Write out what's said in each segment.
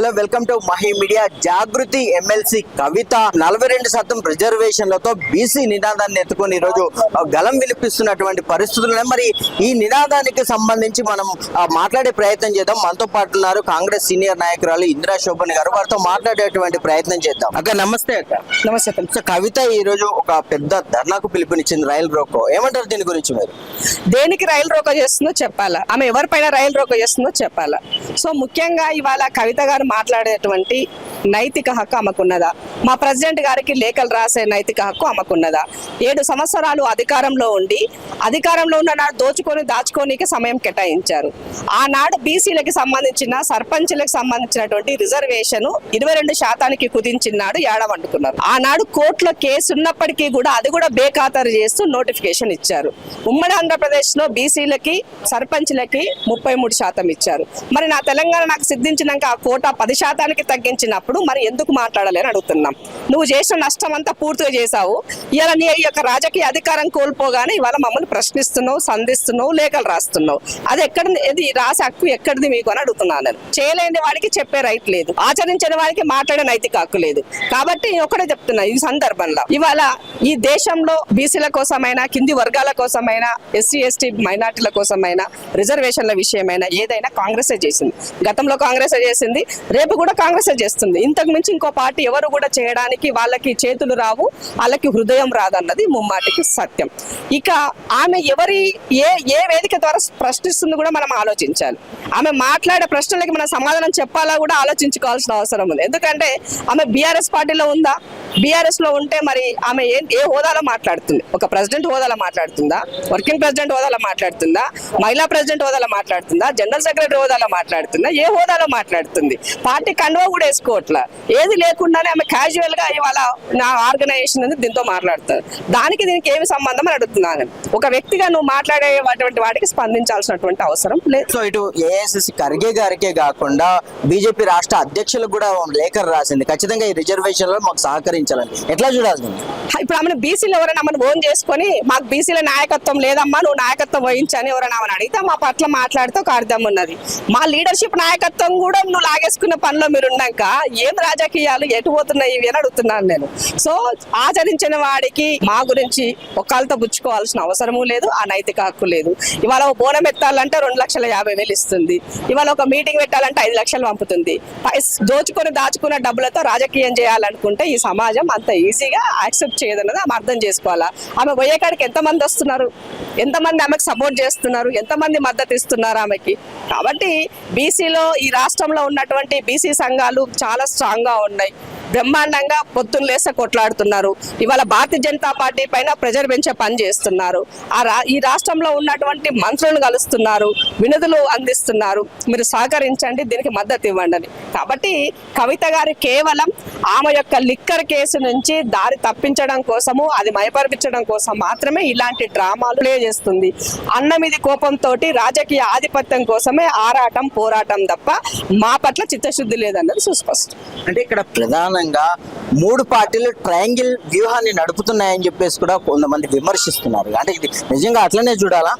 Hello welcome to Mahi media Jagruthi MLC Kavitha. నలభై రెండు శాతం రిజర్వేషన్లతో బీసీ నినాదాన్ని ఎత్తుకొని ఈరోజు గలం వినిపిస్తున్నటువంటి పరిస్థితులు మరి ఈ నినాదానికి సంబంధించి మనం మాట్లాడే ప్రయత్నం చేద్దాం. మనతో పాటు ఉన్నారు కాంగ్రెస్ సీనియర్ నాయకురాలు ఇందిరా శోభన్ గారు. వారితో మాట్లాడేటువంటి ప్రయత్నం చేద్దాం. అక్క నమస్తే అక్క. నమస్తే. సో కవిత ఈ రోజు ఒక పెద్ద ధర్నాకు పిలుపునిచ్చింది రైలు రోకో ఏమంటారు దీని గురించి మీరు? దేనికి రైలు రోకో చేస్తుందో చెప్పాలా. ఆమె ఎవరిపైన రైలు రోకో చేస్తుందో చెప్పాలా. సో ముఖ్యంగా ఇవాళ కవిత గారు మాట్లాడేటువంటి నైతిక హక్కు ఆమెకున్నదా? మా ప్రెసిడెంట్ గారికి లేఖలు రాసే నైతిక హక్కు ఆమెకున్నదా? ఏడు సంవత్సరాలు అధికారంలో ఉండి అధికారంలో ఉన్న నాడు దోచుకొని దాచుకోనికి సమయం కేటాయించారు. ఆనాడు బీసీలకి సంబంధించిన సర్పంచులకు సంబంధించినటువంటి రిజర్వేషన్ ఇరవై రెండు శాతానికి కుదించినాడు ఏడవంటుకున్నారు ఆనాడు కోర్టులో కేసు ఉన్నప్పటికీ కూడా అది కూడా బేఖాతరు చేస్తూ నోటిఫికేషన్ ఇచ్చారు. ఉమ్మడి ఆంధ్రప్రదేశ్లో బీసీలకి సర్పంచ్లకి ముప్పై మూడు శాతం ఇచ్చారు. మరి నా తెలంగాణ నాకు సిద్ధించినాక ఆ కోటా పది శాతానికి తగ్గించినప్పుడు మరి ఎందుకు మాట్లాడాలి అని అడుగుతున్నాం. నువ్వు చేసిన నష్టం అంతా పూర్తిగా చేశావు. ఇలా నీ యొక్క రాజకీయ అధికారం కోల్పోగానే ఇవాళ మమ్మల్ని ప్రశ్నిస్తున్నావు సంధిస్తున్నావు లేఖలు రాస్తున్నావు. అది ఎక్కడ ఇది రాసే హక్కు ఎక్కడిది మీకు అని అడుగుతున్నాను నేను. చేయలేని వాడికి చెప్పే రైట్ లేదు. ఆచరించని వాడికి మాట్లాడే నైతిక హక్కు లేదు. కాబట్టి ఒక్కడే ఒకటే చెప్తున్నా ఈ సందర్భంలో. ఇవాళ ఈ దేశంలో బీసీల కోసమైనా కింది వర్గాల కోసమైనా ఎస్సీ ఎస్టీ మైనార్టీల కోసమైనా రిజర్వేషన్ల విషయమైనా ఏదైనా కాంగ్రెసే చేసింది. గతంలో కాంగ్రెసే చేసింది. రేపు కూడా కాంగ్రెస్ చేస్తుంది. ఇంతకు మించి ఇంకో పార్టీ ఎవరు కూడా చేయడానికి వాళ్ళకి చేతులు రావు వాళ్ళకి హృదయం రాదన్నది ముమ్మాటికి సత్యం. ఇక ఆమె ఎవరి ఏ ఏ వేదిక ద్వారా ప్రశ్నిస్తుంది కూడా మనం ఆలోచించాలి. ఆమె మాట్లాడే ప్రశ్నలకి మనం సమాధానం చెప్పాలా కూడా ఆలోచించుకోవాల్సిన అవసరం ఉంది. ఎందుకంటే ఆమె బీఆర్ఎస్ పార్టీలో ఉందా? బీఆర్ఎస్లో ఉంటే మరి ఆమె ఏ ఏ హోదాలో మాట్లాడుతుంది? ఒక ప్రెసిడెంట్ హోదాలో మాట్లాడుతుందా? వర్కింగ్ ప్రెసిడెంట్ హోదాలో మాట్లాడుతుందా? మహిళా ప్రెసిడెంట్ హోదాలో మాట్లాడుతుందా? జనరల్ సెక్రటరీ హోదాలో మాట్లాడుతుందా? ఏ హోదాలో మాట్లాడుతుంది? పార్టీ కండువా కూడా వేసుకోవట్లా. ఏది లేకుండానే ఆమె క్యాజువల్గా ఇవాళ నా ఆర్గనైజేషన్ అనేది దీంతో మాట్లాడుతారు దానికి దీనికి ఏమి సంబంధం అని అడుగుతున్నాను. ఒక వ్యక్తిగా నువ్వు మాట్లాడేటువంటి వాటికి స్పందించాల్సినటువంటి అవసరం లేదు. సో ఇటు ఏఐసిసి ఖర్గే గారికే కాకుండా బీజేపీ రాష్ట్ర అధ్యక్షులకు కూడా లేఖ రాసింది. ఖచ్చితంగా ఈ రిజర్వేషన్లో మాకు సహకరించాలని ఎట్లా చూడాలి ఇప్పుడు ఆమెను బీసీలు ఎవరైనా ఆమెను ఓన్ చేసుకొని మాకు బీసీల నాయకత్వం లేదమ్మా నువ్వు నాయకత్వం వహించని ఎవరైనా ఆమెను అడిగితే మా పట్ల మాట్లాడితే ఒక అర్థం ఉన్నది. మా లీడర్షిప్ నాయకత్వం కూడా నువ్వు లాగేసుకున్న పనిలో మీరు ఉన్నాక ఏం రాజకీయాలు ఎటు పోతున్నాయి ఇవి అని అడుగుతున్నాను నేను. సో ఆచరించిన వాడికి మా గురించి ఒకళ్ళతో పుచ్చుకోవాల్సిన అవసరము లేదు ఆ నైతిక హక్కు లేదు. ఇవాళ ఒక బోనం ఎత్తాలంటే రెండు లక్షల యాభై వేలు ఇస్తుంది. ఇవాళ ఒక మీటింగ్ పెట్టాలంటే ఐదు లక్షలు పంపుతుంది. పైస్ దోచుకొని దాచుకున్న డబ్బులతో రాజకీయం చేయాలనుకుంటే ఈ సమాజం అంత ఈజీగా యాక్సెప్ట్ చేయదన్నది ఆమె అర్థం చేసుకోవాలా? ఆమె పోయేకాడికి ఎంతమంది వస్తున్నారు? ఎంతమంది ఆమెకు సపోర్ట్ చేస్తున్నారు? ఎంతమంది మద్దతు ఇస్తున్నారు ఆమెకి? కాబట్టి బీసీలో ఈ రాష్ట్రంలో ఉన్నటువంటి బీసీ సంఘాలు చాలా స్ట్రాంగ్గా ఉన్నాయి. బ్రహ్మాండంగా పొత్తులు లేస కొట్లాడుతున్నారు. ఇవాళ భారతీయ జనతా పార్టీ పైన ప్రెజర్ పెంచే పని చేస్తున్నారు. ఆ రా ఈ రాష్ట్రంలో ఉన్నటువంటి మంత్రులను కలుస్తున్నారు వినతులు అందిస్తున్నారు. మీరు సహకరించండి దీనికి మద్దతు ఇవ్వండి అని. కాబట్టి కవిత గారు కేవలం ఆమె యొక్క లిక్కర్ కేసు నుంచి దారి తప్పించడం కోసము అది మయపరిపించడం కోసం మాత్రమే ఇలాంటి డ్రామాలు ప్లే చేస్తుంది. అన్న కోపంతో రాజకీయ ఆధిపత్యం కోసమే ఆరాటం పోరాటం తప్ప మా పట్ల చిత్తశుద్ధి లేదన్నది సుస్పష్టం. అంటే ఇక్కడ ప్రధాన ప్రధానంగా మూడు పార్టీలు ట్రయాంగిల్ వ్యూహాన్ని నడుపుతున్నాయని చెప్పేసి కూడా కొంతమంది విమర్శిస్తున్నారు. అంటే ఇది నిజంగా అట్లనే చూడాలా?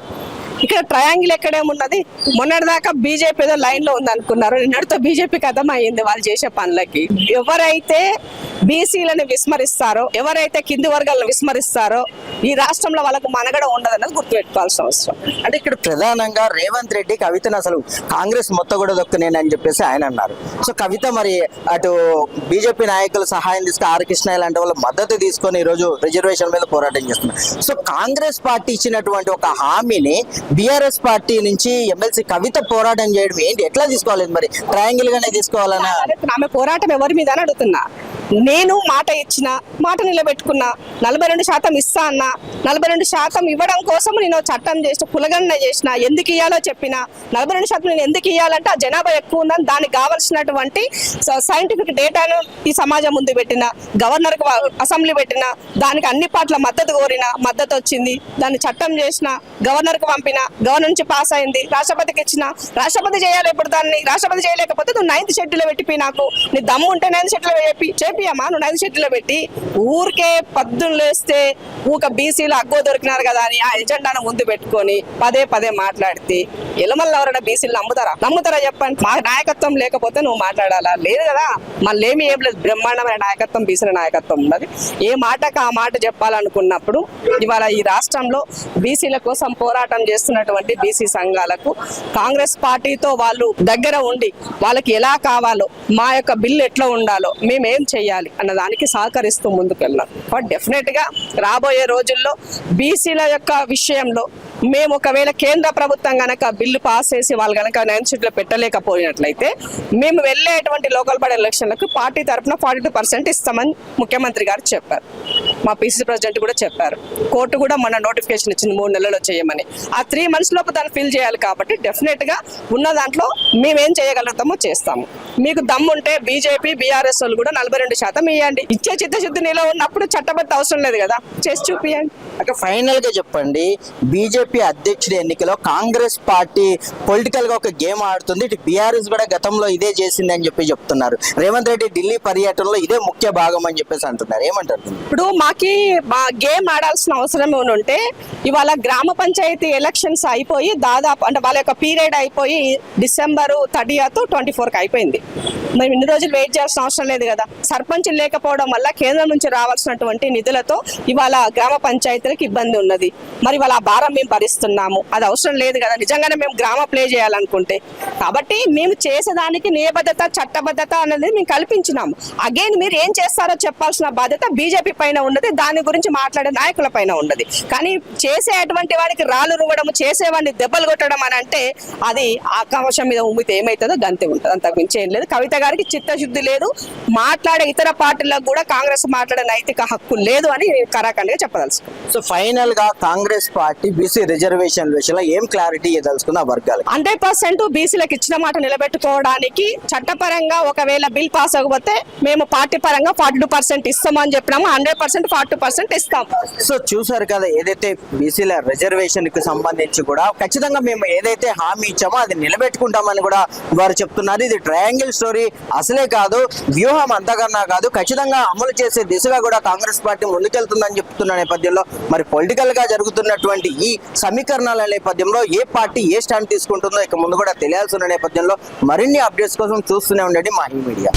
ఇక్కడ ట్రయాంగిల్ ఎక్కడేమున్నది? మొన్నటిదాకా బీజేపీ ఏదో లైన్లో ఉంది అనుకున్నారు నిన్నటితో బీజేపీ కథం వాళ్ళు చేసే పనులకి. ఎవరైతే బీసీలను విస్మరిస్తారో ఎవరైతే కింది వర్గాలను విస్మరిస్తారో ఈ రాష్ట్రంలో వాళ్ళకు మనగడ ఉండదన్నది గుర్తుపెట్టుకోవాల్సిన అవసరం. అంటే ఇక్కడ ప్రధానంగా రేవంత్ రెడ్డి కవితను అసలు కాంగ్రెస్ మొత్తం కూడా దొక్కునేనని చెప్పేసి ఆయన అన్నారు. సో కవిత మరి అటు బీజేపీ నాయకుల సహాయం తీసుకుని ఆర్ కృష్ణ లాంటి వాళ్ళ మద్దతు తీసుకొని ఈ రోజు రిజర్వేషన్ మీద పోరాటం చేస్తున్నారు. సో కాంగ్రెస్ పార్టీ ఇచ్చినటువంటి ఒక హామీని బీఆర్ఎస్ పార్టీ నుంచి ఎమ్మెల్సీ కవిత పోరాటం చేయడం ఏంటి? ఎట్లా తీసుకోవాలి మరి? ట్రయాంగిల్ గానే తీసుకోవాలన్నా ఆమె పోరాటం ఎవరి మీద అని అడుగుతున్నా. నేను మాట ఇచ్చిన మాట నిలబెట్టుకున్నా నలభై రెండు శాతం ఇస్తా అన్నా నలభై రెండు శాతం ఇవ్వడం కోసం నేను చట్టం చేసిన కులగణన చేసిన ఎందుకు ఇవ్వాలో చెప్పిన నలభై రెండు శాతం నేను ఎందుకు ఇవ్వాలంటే ఆ జనాభా ఎక్కువ ఉందని దానికి కావాల్సినటువంటి సైంటిఫిక్ డేటాను ఈ సమాజం ముందు పెట్టిన గవర్నర్ అసెంబ్లీ పెట్టిన దానికి అన్ని పార్టీల మద్దతు కోరిన మద్దతు వచ్చింది. దాన్ని చట్టం చేసిన గవర్నర్కు పంపిన గవర్నర్ నుంచి పాస్ అయింది రాష్ట్రపతికి ఇచ్చిన రాష్ట్రపతి చేయాలి ఇప్పుడు దాన్ని రాష్ట్రపతి చేయలేకపోతే నువ్వు నైన్త్ షెడ్యూల్ పెట్టిపోయి నాకు నీ దమ్ము ఉంటే నైన్త్ షెడ్యూల్ చెప్పి చేపియమ్మా నువ్వు నైన్ పెట్టి ఊరికే పద్దులు లేస్తే ఊక బీసీలు అగ్గో దొరికినారు కదా అని ఆ ఎజెండాను ముందు పెట్టుకొని పదే పదే మాట్లాడితే ఎలమల్ల ఎవరైనా బీసీలు నమ్ముతారా? నమ్ముతారా చెప్పండి. మా నాయకత్వం లేకపోతే నువ్వు మాట్లాడాలా? లేదు కదా. మళ్ళీ ఏమి ఏం లేదు. బ్రహ్మాండమైన నాయకత్వం బీసీల నాయకత్వం ఉన్నది. ఏ మాటకు ఆ మాట చెప్పాలనుకున్నప్పుడు ఇవాళ ఈ రాష్ట్రంలో బీసీల కోసం పోరాటం చేస్తున్నటువంటి బీసీ సంఘాలకు కాంగ్రెస్ పార్టీతో వాళ్ళు దగ్గర ఉండి వాళ్ళకి ఎలా కావాలో మా యొక్క బిల్లు ఎట్లా ఉండాలో మేము ఏం చేయాలి అన్న దానికి సహకరిస్తూ ముందుకెళ్ళాం బట్ డెఫినెట్గా రాబోయే రోజుల్లో బీసీల యొక్క విషయంలో మేము ఒకవేళ కేంద్ర ప్రభుత్వం గనక బిల్లు పాస్ చేసి వాళ్ళు గనక నైన్ సీట్లో పెట్టలేకపోయినట్లయితే మేము వెళ్ళేటువంటి లోకల్ బాడీ ఎలక్షన్లకు పార్టీ తరఫున ఫార్టీ టూ పర్సెంట్ ఇస్తామని ముఖ్యమంత్రి గారు చెప్పారు. మా పీసీ ప్రెసిడెంట్ కూడా చెప్పారు. కోర్టు కూడా మన నోటిఫికేషన్ ఇచ్చింది మూడు నెలల్లో చేయమని. ఆ త్రీ మంత్స్ లోపు దాన్ని ఫిల్ చేయాలి కాబట్టి డెఫినెట్గా ఉన్న దాంట్లో మేమేం చేయగలుగుతామో చేస్తాము. మీకు దమ్ముంటే బీజేపీ బీఆర్ఎస్ వాళ్ళు కూడా నలభై రెండు శాతం ఇవ్వండి ఇచ్చే చిత్తశుద్ధి నీలో ఉన్నప్పుడు చట్టబద్ధ అవసరం లేదు కదా. చేసి చూపియండి. అంటే ఫైనల్గా చెప్పండి. బీజేపీ అధ్యక్షుడి ఎన్నికలో కాంగ్రెస్ పార్టీ పొలిటికల్గా ఒక గేమ్ ఆడుతుంది. ఇటు బీఆర్ఎస్ కూడా గతంలో ఇదే చేసింది అని చెప్పి చెప్తున్నారు. రేవంత్ రెడ్డి ఢిల్లీ పర్యటనలో ఇదే ముఖ్య భాగం అని చెప్పేసి అంటున్నారు. ఏమంటారు? ఇప్పుడు మాకి మా గేమ్ ఆడాల్సిన అవసరం ఉంటే ఇవాళ గ్రామ పంచాయతీ ఎలక్షన్స్ అయిపోయి దాదాపు అంటే వాళ్ళ యొక్క పీరియడ్ అయిపోయి డిసెంబర్ థర్టీయత్ ట్వంటీ ఫోర్కి అయిపోయింది. మేము ఇన్ని రోజులు వెయిట్ చేయాల్సిన అవసరం లేదు కదా. సర్పంచ్ లేకపోవడం వల్ల కేంద్రం నుంచి రావాల్సినటువంటి నిధులతో ఇవాళ గ్రామ పంచాయతీలకు ఇబ్బంది ఉన్నది. మరి వాళ్ళ ఆ భారం మేము భరిస్తున్నాము. అది అవసరం లేదు కదా. నిజంగానే మేము గ్రామ ప్లే చేయాలనుకుంటే. కాబట్టి మేము చేసేదానికి నియబద్ధత చట్టబద్ధత అనేది మేము కల్పించినాము. అగైన్ మీరు ఏం చేస్తారో చెప్పాల్సిన బాధ్యత బీజేపీ పైన ఉన్నది. దాని గురించి మాట్లాడే నాయకుల పైన ఉన్నది. కానీ చేసేటువంటి వాడికి రాళ్ళు రువ్వడం చేసేవాడిని దెబ్బలు కొట్టడం అని అంటే అది ఆకాశం మీద ఉమ్మితే ఏమవుతుందో గంతే ఉంటుంది. అంతకు మించి ఏం లేదు. కవిత గారికి చిత్తశుద్ధి లేదు. మాట్లాడే ఇతర పార్టీలకు కూడా కాంగ్రెస్ మాట్లాడే నైతిక హక్కు లేదు అని కరాఖండిగా చెప్పదలుచుకున్నాను సో ఫైనల్గా కాంగ్రెస్ పార్టీ బీసీ రిజర్వేషన్ విషయంలో ఏం క్లారిటీ ఆ వర్గాలకు? హండ్రెడ్ పర్సెంట్ బీసీలకు ఇచ్చిన మాట నిలబెట్టుకోవడానికి చట్టపరంగా ఒకవేళ బిల్ పాస్ అవ్వకపోతే మేము పార్టీ పరంగా ఫార్టీ టూ పర్సెంట్ ఇస్తామని చెప్పినాము. హండ్రెడ్ పర్సెంట్ ఫార్టీ పర్సెంట్ ఇస్తాం. సో చూసారు కదా ఏదైతే బీసీల రిజర్వేషన్కి సంబంధించి కూడా ఖచ్చితంగా మేము ఏదైతే హామీ ఇచ్చామో అది నిలబెట్టుకుంటామని కూడా వారు చెప్తున్నారు. ఇది ట్రయాంగిల్ స్టోరీ అసలే కాదు వ్యూహం అంతకన్నా కాదు ఖచ్చితంగా అమలు చేసే దిశగా కూడా కాంగ్రెస్ పార్టీ ముందుకెళ్తుందని చెప్తున్న నేపథ్యంలో మరి పొలిటికల్గా జరుగుతున్నటువంటి ఈ సమీకరణాల నేపథ్యంలో ఏ పార్టీ ఏ స్టాండ్ తీసుకుంటుందో ఇక ముందు కూడా తెలియాల్సిన నేపథ్యంలో మరిన్ని అప్డేట్స్ కోసం చూస్తూనే ఉండండి మా మీడియా.